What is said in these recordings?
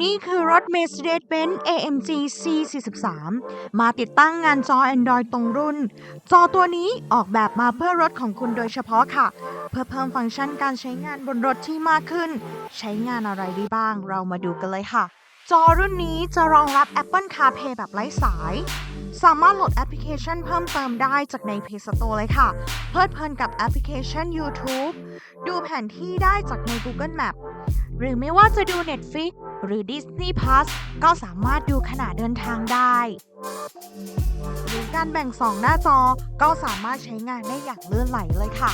นี่คือรถ Mercedes-Benz AMG C43 มาติดตั้งงานจอ Android ตรงรุ่น จอตัวนี้ออกแบบมาเพื่อรถของคุณโดยเฉพาะค่ะ เพื่อเพิ่มฟังก์ชันการใช้งานบนรถที่มากขึ้น ใช้งานอะไรได้บ้าง เรามาดูกันเลยค่ะ จอรุ่นนี้จะรองรับ Apple CarPlay แบบไร้สาย สามารถโหลดแอปพลิเคชันเพิ่มเติมได้จากใน Play Store เลยค่ะ เพลิดเพลินกับแอปพลิเคชัน YouTube ดูแผนที่ได้จากใน Google Map หรือไม่ว่าจะดู Netflix หรือ Disney Plus ก็สามารถดูขณะเดินทางได้ หรือการแบ่งสองหน้าจอก็สามารถใช้งานได้อย่างเลื่อนไหลเลยค่ะ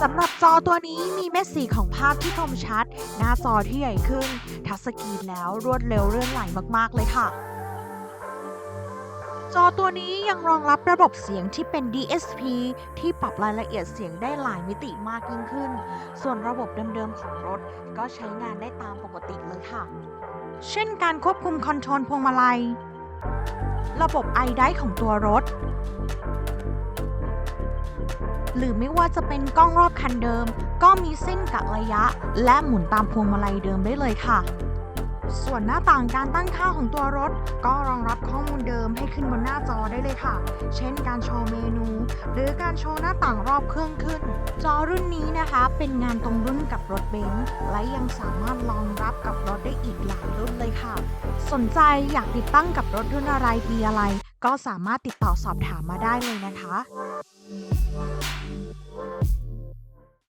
สำหรับจอตัวนี้มีเม็ดสีของภาพที่คมชัด หน้าจอที่ใหญ่ขึ้น ทัชสกรีนแล้วรวดเร็วเลื่อนไหลมาก ๆ เลยค่ะ จอตัวนี้ยังรองรับระบบเสียงที่เป็น DSP ที่ปรับรายละเอียดเสียงได้หลายมิติมากยิ่งขึ้น ส่วนระบบเดิมๆของรถก็ใช้งานได้ตามปกติเลยค่ะ เช่นการควบคุมคอนโทรลพวงมาลัย ระบบไอไดของตัวรถ หรือไม่ว่าจะเป็นกล้องรอบคันเดิม ก็มีเส้นกะระยะ และหมุนตามพวงมาลัยเดิมได้เลยค่ะ ส่วนหน้าต่างการตั้งค่าของตัวรถ ก็รองรับข้อมูลเดิมให้ขึ้นบนหน้าจอได้เลยค่ะ เช่นการโชว์เมนู หรือการโชว์หน้าต่างรอบเครื่องขึ้น จอรุ่นนี้นะคะเป็นงานตรงรุ่นกับรถเบนซ์และยังสามารถรองรับกับรถได้อีกหลายรุ่นเลยค่ะ สนใจอยากติดตั้งกับรถรุ่นอะไรปีอะไร ก็สามารถติดต่อสอบถามมาได้เลยนะคะ